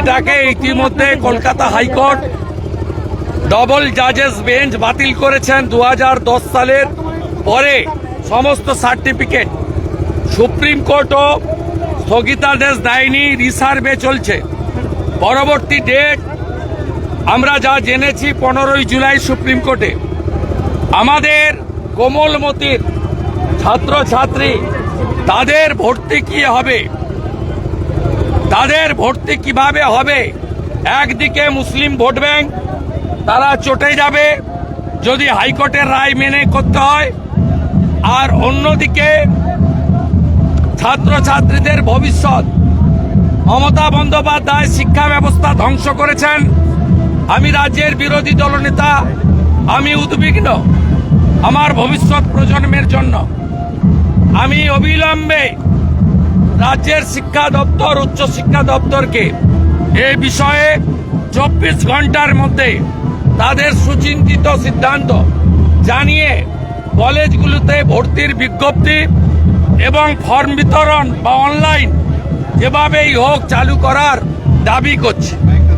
এটাকে ইতিমধ্যে Kolkata high court double জাজেস বেঞ্চ বাতিল করেছেন দু হাজার দশ সালের পরে সমস্ত সার্টিফিকেট। সুপ্রিম কোর্টও স্থগিতাদেশ দেয়নি, রিসার্ভে চলছে। পরবর্তী ডেট আমরা যা জেনেছি পনেরোই জুলাই সুপ্রিম কোর্টে। আমাদের কোমলমতির ছাত্রছাত্রী, তাদের ভর্তি কি হবে? তাদের ভর্তি কীভাবে হবে? একদিকে মুসলিম ভোট ব্যাংক, তারা চটে যাবে যদি হাইকোর্টের রায় মেনে করতে হয়। আর অন্যদিকে ছাত্রছাত্রীদের ভবিষ্যৎ। মমতা বন্দ্যোপাধ্যায় শিক্ষা ব্যবস্থা ধ্বংস করেছেন। আমি রাজ্যের বিরোধী দলনেতা, আমি উদ্বিগ্ন আমার ভবিষ্যৎ প্রজন্মের জন্য। আমি অবিলম্বে রাজ্যের শিক্ষা দপ্তর, উচ্চ শিক্ষা দপ্তরকে এ বিষয়ে চব্বিশ ঘণ্টার মধ্যে তাদের সুচিন্তিত সিদ্ধান্ত জানিয়ে কলেজগুলোতে ভর্তির বিজ্ঞপ্তি এবং ফর্ম বিতরণ বা অনলাইন যেভাবেই হোক চালু করার দাবি করছে।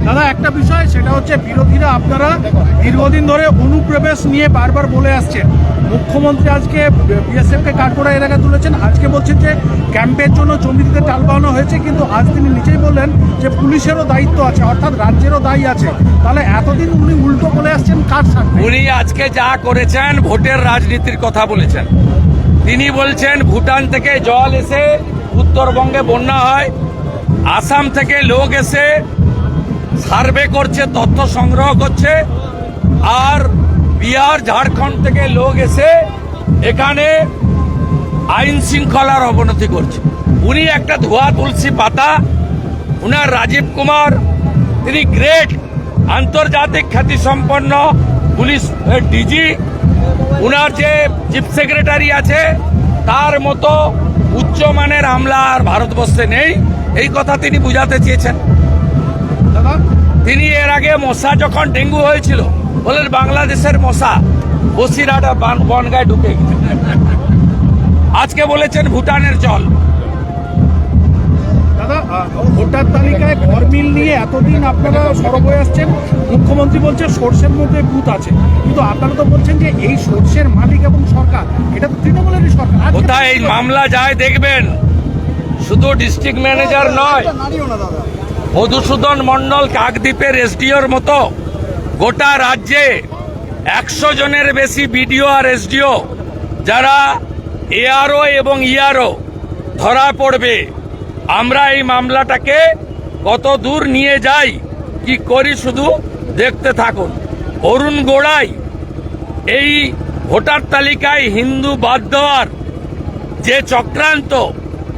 দাদা, একটা বিষয়, সেটা হচ্ছে বিরোধীরা আপনারা দীর্ঘদিন ধরে অনুপ্রবেশ নিয়ে বারবার বলে আসছেন। মুখ্যমন্ত্রী আজকে বিএসএফ কে কাঠগড়া এলাকায় তুলেছেন, আজকে বলছেন যে ক্যাম্পের জন্য জমি দিতে টাল বানানো হয়েছে, কিন্তু আজ তিনি নিজেই বললেন যে পুলিশেরও দায়িত্ব আছে, অর্থাৎ রাজ্যেরও দায়ী আছে। তাহলে এতদিন উনি উল্টো বলে আসছেন, কার সামনে? উনি আজকে যা করেছেন, ভোটের রাজনীতির কথা বলেছেন। তিনি বলছেন, ভুটান থেকে জল এসে উত্তরবঙ্গে বন্যা হয়, আসাম থেকে লোক এসে সার্ভে করছে, তথ্য সংগ্রহ করছে, আর বিহার, ঝাড়খণ্ড থেকে লোক এসে এখানে আইন শৃঙ্খলার অবনতি করছে। উনি একটা ধোয়া তুলসী পাতা, উনার রাজীব কুমার, তিনি গ্রেট, আন্তর্জাতিক খ্যাতিসম্পন্ন পুলিশ ডিজি, উনার যে চিফ সেক্রেটারি আছে, তার মতো উচ্চমানের হামলা আর ভারতবর্ষে নেই। এই কথা তিনি বুঝাতে চেয়েছেন। দাদা? তিনি এর আগে মশা যখন ডেঙ্গু হয়েছিল বলেন বাংলাদেশের মশা বান- বনগায় ঢুকে আজকে বলেছেন ভুটানের জল। দাদা ভোটার তালিকায় ঘরমিল নিয়ে এতদিন আপনারা সরব হয়ে আসছেন মুখ্যমন্ত্রী বলছে সর্ষের মধ্যে বুথ আছে। কিন্তু আপনারা তো বলছেন যে এই সর্ষের মালিক এবং সরকার এটা তো তৃণমূলেরই সরকার। কোথায় এই মামলা যায় দেখবেন। শুধু ডিস্ট্রিক্ট ম্যানেজার নয়। মধুসূদন মন্ডল কাকদ্বীপের এসডিওর মতো গোটা রাজ্যে একশো জনের বেশি বিডিও আর এসডিও যারা এআরও এবং ইআরও ধরা পড়বে। আমরা এই মামলাটাকে কত দূর নিয়ে যাই, কি করি শুধু দেখতে থাকুন। অরুণ গোড়াই এই ভোটার তালিকায় হিন্দু বাদ দেওয়ার যে চক্রান্ত,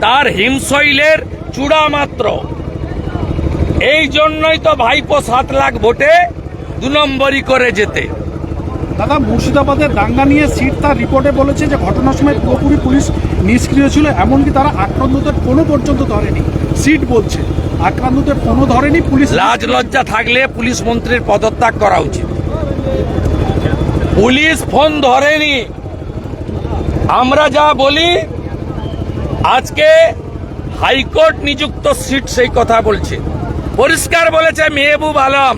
তার হিমশৈলের চূড়া মাত্র এই জন্যই তো ভাইপো সাত লাখ ভোটে দু নম্বরই করে যেতে। দাদা মুর্শিদাবাদের দাঙ্গা নিয়ে সিট তার রিপোর্টে বলেছে যে ঘটনার সময় পুরোপুরি পুলিশ নিষ্ক্রিয় ছিল এমনকি তারা আক্রান্তদের কোনো পর্যন্ত ধরেনি। সিট বলছে আক্রান্তদের কোনো ধরেনি পুলিশ লাজ লজ্জা থাকলে পুলিশ মন্ত্রীর পদত্যাগ করা উচিত। পুলিশ ফোন ধরেনি। আমরা যা বলি আজকে হাইকোর্ট নিযুক্ত সিট সেই কথা বলছে। পরিষ্কার বলেছে মেহবুব আলম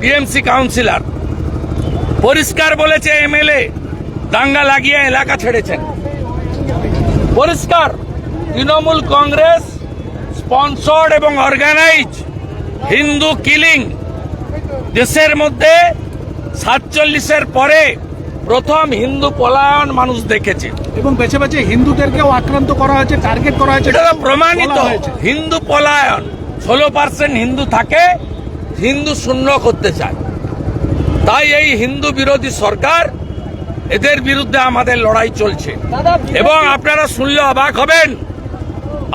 টিএমসি কাউন্সিলর পরিষ্কার বলেছে এমএলএ দাঙ্গা লাগিয়ে এলাকা ছেড়েছেন। পরিষ্কার তৃণমূল কংগ্রেস স্পন্সর্ড এবং অর্গানাইজ হিন্দু কিলিং দেশের মধ্যে সাতচল্লিশের পরে প্রথম হিন্দু পলায়ন মানুষ দেখেছে। এবং বেছে বেছে হিন্দুদেরকেও আক্রান্ত করা হয়েছে টার্গেট করা হয়েছে প্রমাণিত। হয়েছে। হিন্দু পলায়ন। ষোলো পার্সেন্ট হিন্দু থাকে হিন্দু শূন্য করতে চায়। তাই এই হিন্দু বিরোধী সরকার এদের বিরুদ্ধে আমাদের লড়াই চলছে। এবং আপনারা শুনলে অবাক হবেন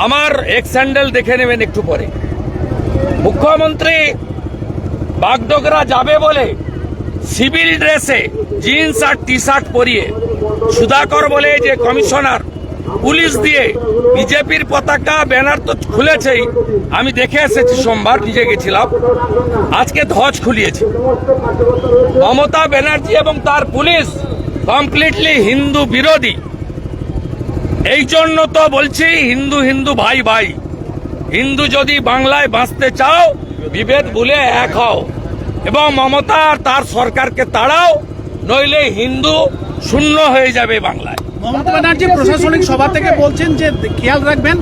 আমার এক্স স্যান্ডেল দেখে নেবেন একটু পরে। মুখ্যমন্ত্রী বাগডোগরা যাবে বলে সিভিল ড্রেসে জিন্স আর টি শার্ট পরিয়ে সুধাকর বলে যে কমিশনার পুলিশ দিয়ে বিজেপির পতাকা, ব্যানার তো খুলেছেই। আমি দেখে এসেছি সোমবার, নিজে গেছিলাম। আজকে ধ্বজ খুলিয়েছে। মমতা ব্যানার্জি এবং তার পুলিশ কমপ্লিটলি হিন্দু বিরোধী। এই জন্য তো বলছি হিন্দু হিন্দু ভাই ভাই। হিন্দু যদি বাংলায় বাঁচতে চাও, বিভেদ ভুলে এক হও। এবং মমতা আর তার সরকারকে তাড়াও, নইলে হিন্দু শূন্য হয়ে যাবে বাংলায়। মমতা ব্যানার্জি প্রশাসনিক সভা থেকে বলছেন যে খেয়াল রাখবেন,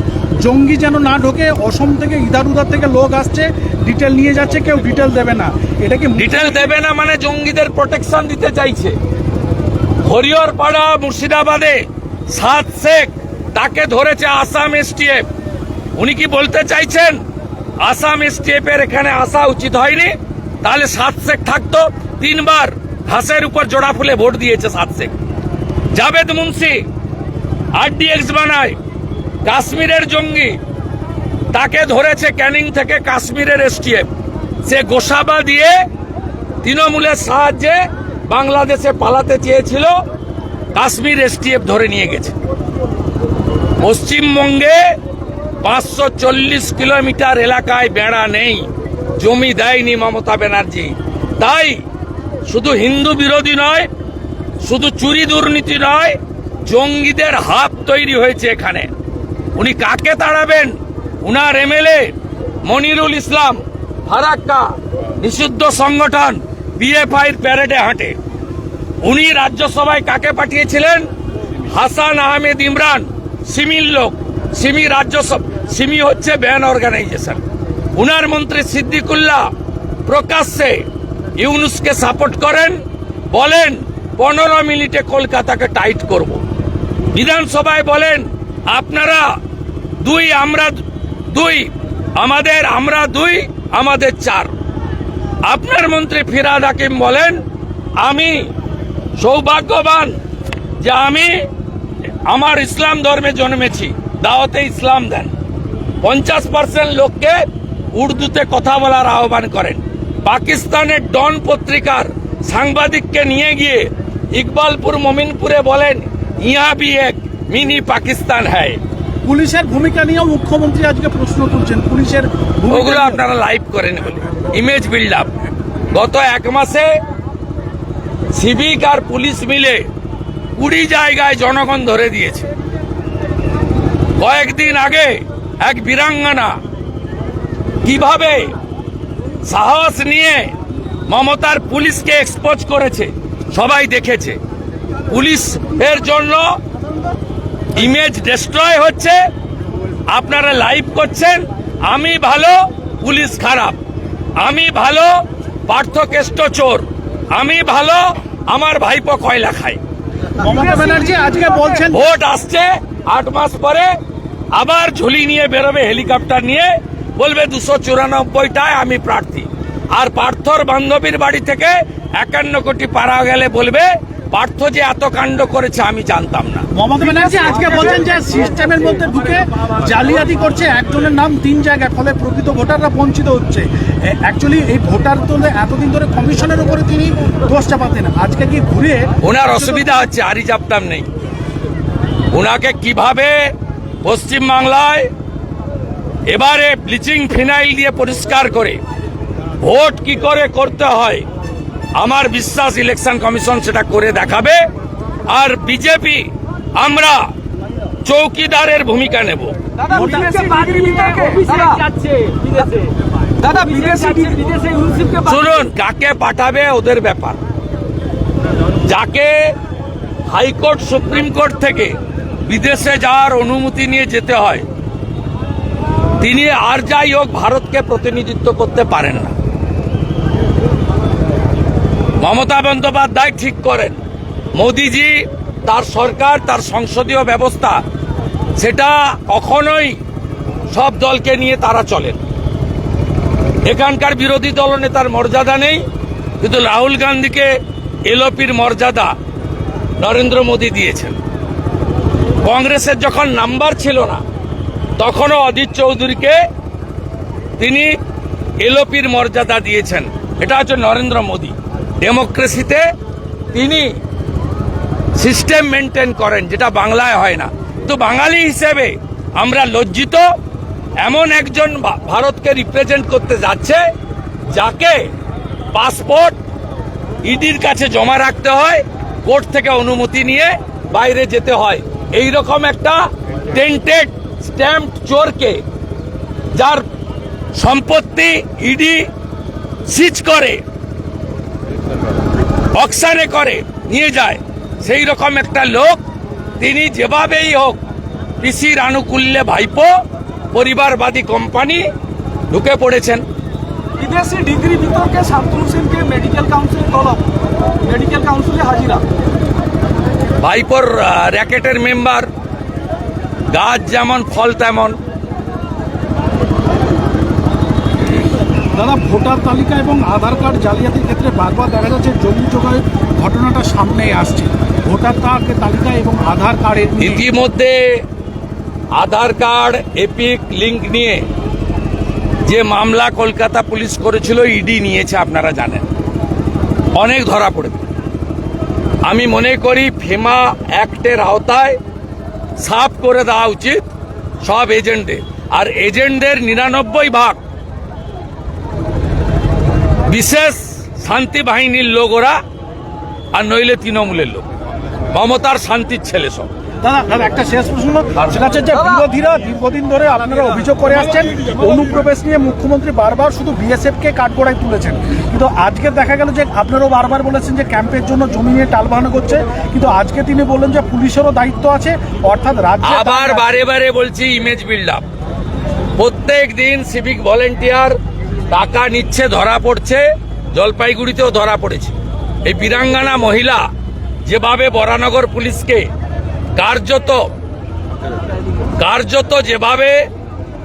জঙ্গি যেন না ঢোকে, অসম থেকে ইদার উদার থেকে লোক আসছে ডিটেল নিয়ে যাচ্ছে, কেউ ডিটেল দেবে না। এটা কি ডিটেল দেবে না মানে জঙ্গিদের প্রোটেকশন দিতে চাইছে। হরিহরপাড়া মুর্শিদাবাদে সাত শেখ, তাকে ধরেছে আসাম এসটিএফ উনি কি বলতে চাইছেন? আসাম এসটিএফ এখানে আসা উচিত হয়নি, তাহলে সাত শেখ থাকতো। তিনবার হাসের উপর জোড়া ফুলে ভোট দিয়েছে সাত শেখ। জাভেদ মুন্সি, আরডিএক্স বানায়, কাশ্মীরের জঙ্গি, তাকে ধরেছে ক্যানিং থেকে কাশ্মীরের এসটিএফ। সে গোসাবা দিয়ে তৃণমূলের সাহায্যে বাংলাদেশে পালাতে চেয়েছিল, কাশ্মীর এসটিএফ ধরে নিয়ে গেছে। পশ্চিমবঙ্গে পাঁচশো চল্লিশ কিলোমিটার এলাকায় বেড়া নেই, জমি দেয়নি মমতা ব্যানার্জি। তাই শুধু হিন্দু বিরোধী নয় শুধু চুরি দুর্নীতি নয়, জঙ্গিদের হাত তৈরি হয়েছে এখানে। উনি কাকে তাড়াবেন? উনার এমএলএ মনিরুল ইসলাম ফারাক্কা, নিষিদ্ধ সংগঠন বিএফআইর প্যারেডে হাঁটে। উনি রাজ্যসভায় কাকে পাঠিয়েছিলেন? হাসান আহমেদ ইমরান, সিমির লোক। সিমি রাজ্যসভা, সিমি হচ্ছে ব্যান অর্গানাইজেশন। উনার মন্ত্রী সিদ্দিকুল্লাহ প্রকাশ্যে ইউনুসকে সাপোর্ট করেন, বলেন পনেরো মিনিটে কলকাতাকে টাইট করব। বিধানসভায় বলেন, আপনারা দুই, আমরা দুই, আমাদের আমরা দুই, আমাদের চার। আপনার মন্ত্রী ফিরাদ হাকিম বলেন, আমি সৌভাগ্যবান যে আমি আমার ইসলাম ধর্মে জন্মেছি, দাওয়াতে ইসলাম দেন। পঞ্চাশ পার্সেন্ট লোককে উর্দুতে কথা বলার আহ্বান করেন। পাকিস্তানের ডন পত্রিকার সাংবাদিককে নিয়ে গিয়ে ইকবালপুর মমিনপুরে বলেন ইয়া ভি এক মিনি পাকিস্তান হ্যায়। পুলিশের ভূমিকা নিয়েও মুখ্যমন্ত্রী আজকে প্রশ্ন তুলছেন। পুলিশের ওগুলো। আপনারা লাইভ করেন বলে ইমেজ বিল্ড আপ গত এক মাসে সিভিক আর পুলিশ মিলে কুড়ি জায়গায় জনগণ ধরে দিয়েছে। কয়েকদিন আগে এক বীরাঙ্গনা কীভাবে সাহস নিয়ে মমতার পুলিশকে এক্সপোজ করেছে? সবাই দেখেছে। পুলিশ এর জন্য ইমেজ ডিস্ট্রয় হচ্ছে। আপনারা লাইভ করছেন। আমি ভালো পুলিশ খারাপ। আমি ভালো পার্থকেষ্ট চোর। আমি ভালো আমার ভাইপো কয়লা খায়। মমতা ব্যানার্জি আজকে বলছেন ভোট আসছে আট মাস পরে আবার ঝুলি নিয়ে বেরোবে হেলিকপ্টার নিয়ে। বলবে দুশো চুরানব্বইটায় আমি প্রার্থী। আর পার্থর বান্ধবীর বাড়ি থেকে একান্ন কোটি পারা গেলে বলবে পার্থ যে এত কাণ্ড করেছে আমি জানতাম না। মমতা ব্যানার্জি আজকে বলছেন যে সিস্টেমের মধ্যে ঢুকে জালিয়াতি করছে একজনের নাম তিন জায়গায় ফলে প্রকৃত ভোটাররা বঞ্চিত হচ্ছে। অ্যাকচুয়ালি এই ভোটার তোলে এতদিন ধরে কমিশনের উপরে তিনি দোষ চাপাতেন। আজকে কি ঘুরে ওনার অসুবিধা হচ্ছে আরি চাপটাম নেই। ওনাকে কীভাবে পশ্চিম বাংলায় এবারে ব্লিচিং ফিনাইল দিয়ে পরিষ্কার করে ভোট কি করে করতে হয় আমার বিশ্বাস ইলেকশন কমিশন সেটা করে দেখাবে। আর বিজেপি আমরা চৌকিদারের ভূমিকা নেব। শুনুন কাকে পাঠাবে ওদের ব্যাপার। যাকে হাইকোর্ট সুপ্রিম কোর্ট থেকে বিদেশে যাওয়ার অনুমতি নিয়ে যেতে হয় তিনি আর যাই হোক ভারতকে প্রতিনিধিত্ব করতে পারেন না। মমতা বন্দ্যোপাধ্যায় ঠিক করেন। মোদিজি তার সরকার, তার সংসদীয় ব্যবস্থা, সেটা কখনোই সব দলকে নিয়ে তারা চলেন। এখানকার বিরোধী দলনেতার মর্যাদা নেই, কিন্তু রাহুল গান্ধীকে এলওপির মর্যাদা নরেন্দ্র মোদী দিয়েছেন। কংগ্রেসের যখন নাম্বার ছিল না, তখনও অজিত চৌধুরীকে তিনি এলওপির মর্যাদা দিয়েছেন। এটা হচ্ছে নরেন্দ্র মোদী। ডেমোক্রেসিতে তিনি সিস্টেম মেনটেন করেন, যেটা বাংলায় হয় না। তো বাঙালি হিসেবে আমরা লজ্জিত, এমন একজন ভারতকে রিপ্রেজেন্ট করতে যাচ্ছে, যাকে পাসপোর্ট ইডির কাছে জমা রাখতে হয় কোর্ট থেকে অনুমতি নিয়ে বাইরে যেতে হয়। এই রকম একটা টেন্টেড স্ট্যাম্প চোরকে যার সম্পত্তি ইডি সিজ করে। অকশানে করে নিয়ে যায়। সেই রকম একটা লোক তিনি যেভাবেই হোক পিসির আনুকূল্যে ভাইপো পরিবারবাদী কোম্পানি ঢুকে পড়েছেন। বিদেশি ডিগ্রি বিতর্কে শান্তনু সেনকে মেডিকেল কাউন্সিল তলব। মেডিকেল কাউন্সিলে হাজিরা। ভাইপোর র্যাকেটের মেম্বার গাছ যেমন ফল তেমন। দাদা, ভোটার তালিকা এবং আধার কার্ড জালিয়াতির ক্ষেত্রে বারবার দেখা যাচ্ছে জমি জোগাড়ের ঘটনাটা সামনে আসছে। ভোটার তালিকা এবং আধার কার্ডের ইতিমধ্যে আধার কার্ড, এপিক লিঙ্ক নিয়ে যে মামলা কলকাতা পুলিশ করেছিল, ইডি নিয়েছে, আপনারা জানেন। অনেক ধরা পড়বে আমি মনে করি ফেমা অ্যাক্টের আওতায় সাফ করে দেওয়া উচিত সব এজেন্টদের। আর এজেন্টদের নিরানব্বই ভাগ বিশেষ শান্তি বাহিনীর লোক ওরা আর নইলে তৃণমূলের লোক। মমতার শান্তির ছেলে সব। দাদা একটা শেষ প্রশ্ন সেটা হচ্ছে যে বিরোধীরা দীর্ঘদিন ধরে আপনারা অভিযোগ করে আসছেন অনুপ্রবেশ নিয়ে মুখ্যমন্ত্রী বারবার শুধু বিএসএফ কে কাঠগড়ায় তুলেছেন। কিন্তু আজকে দেখা গেল যে আপনারাও বারবার বলেছেন যে ক্যাম্পের জন্য জমি নিয়ে টালবাহানা করছে। কিন্তু আজকে তিনি বললেন যে পুলিশেরও দায়িত্ব আছে অর্থাৎ রাজ্যে আবার বারে বারে বলছি ইমেজ বিল্ড আপ প্রত্যেক দিন সিভিক ভলেন্টিয়ার টাকা নিচ্ছে, ধরা পড়ছে, জলপাইগুড়িতেও ধরা পড়েছে। এই বীরাঙ্গানা মহিলা যেভাবে বরানগর পুলিশকে কার্যত কার্যত যেভাবে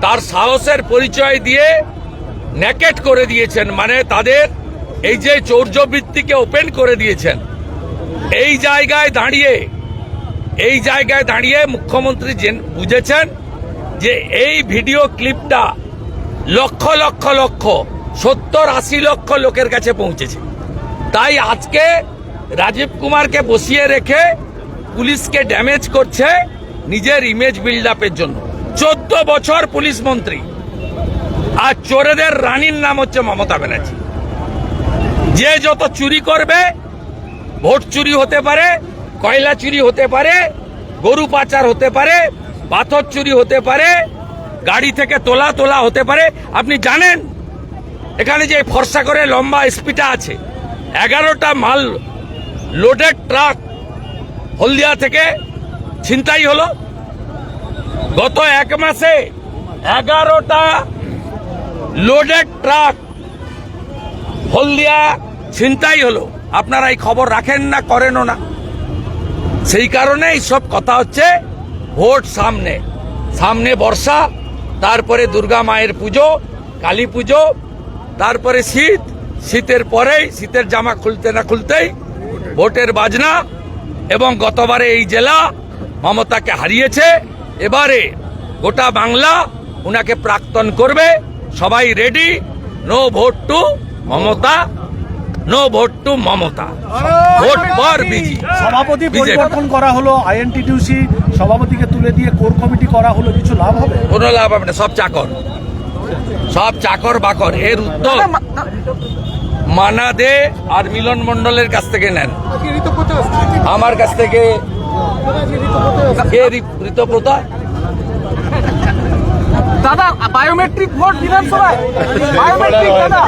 তার সাহসের পরিচয় দিয়ে ন্যাকেট করে দিয়েছেন মানে তাদের এই যে চৌর্যবৃত্তিকে ওপেন করে দিয়েছেন, এই জায়গায় দাঁড়িয়ে, এই জায়গায় দাঁড়িয়ে মুখ্যমন্ত্রী বুঝেছেন যে এই ভিডিও ক্লিপটা লক্ষ লক্ষ লক্ষ, সত্তর, আশি লক্ষ লোকের কাছে পৌঁছেছে। তাই আজকে রাজীব কুমারকে বসিয়ে রেখে পুলিশকে ড্যামেজ করছে নিজের ইমেজ বিল্ড আপের জন্য। চোদ্দ বছর পুলিশ মন্ত্রী। আর চোরেদের রানীর নাম হচ্ছে মমতা ব্যানার্জি। যে যত চুরি করবে, ভোট চুরি হতে পারে, কয়লা চুরি হতে পারে, গরু পাচার হতে পারে, পাথর চুরি হতে পারে গাড়ি থেকে তোলা তোলা হতে পারে। আপনি জানেন? এখানে যে ফর্সা করে লম্বা স্পিটা আছে, এগারোটা মাল লোডেড ট্রাক হলদিয়া থেকে ছিনতাই হলো। গত এক মাসে এগারোটা লোডেড ট্রাক হলদিয়া ছিনতাই হলো। আপনারা এই খবর রাখেন না, করেনও না। সেই কারণে সব কথা হচ্ছে ভোট সামনে। সামনে বর্ষা তারপরে দুর্গা মায়ের পুজো, কালী পুজো, তারপরে শীত, শীতের পরেই, শীতের জামা খুলতে না খুলতেই ভোটের বাজনা এবং গতবারে এই জেলা মমতাকে হারিয়েছে। এবারে গোটা বাংলা ওনাকে প্রাক্তন করবে। সবাই ready no vote to Mamata. No vote to Mamata. Vote for BJP. সভাপতি। পরিবর্তন করা হলো আইএনটিটিউসি সভাপতিকে তুলে দিয়ে কোর কমিটি করা হলো কিছু লাভ হবে? কোনো লাভ হবে না সব চাকর। সব চাকর বাকর এর উত্তর মানা দে আর মিলন মন্ডলের কাছ থেকে নেন। আমার কাছ থেকে কে ঋতপ্রতা দাদা বায়োমেট্রিক ভোট বিধানসভায়। বায়োমেট্রিক দাদা।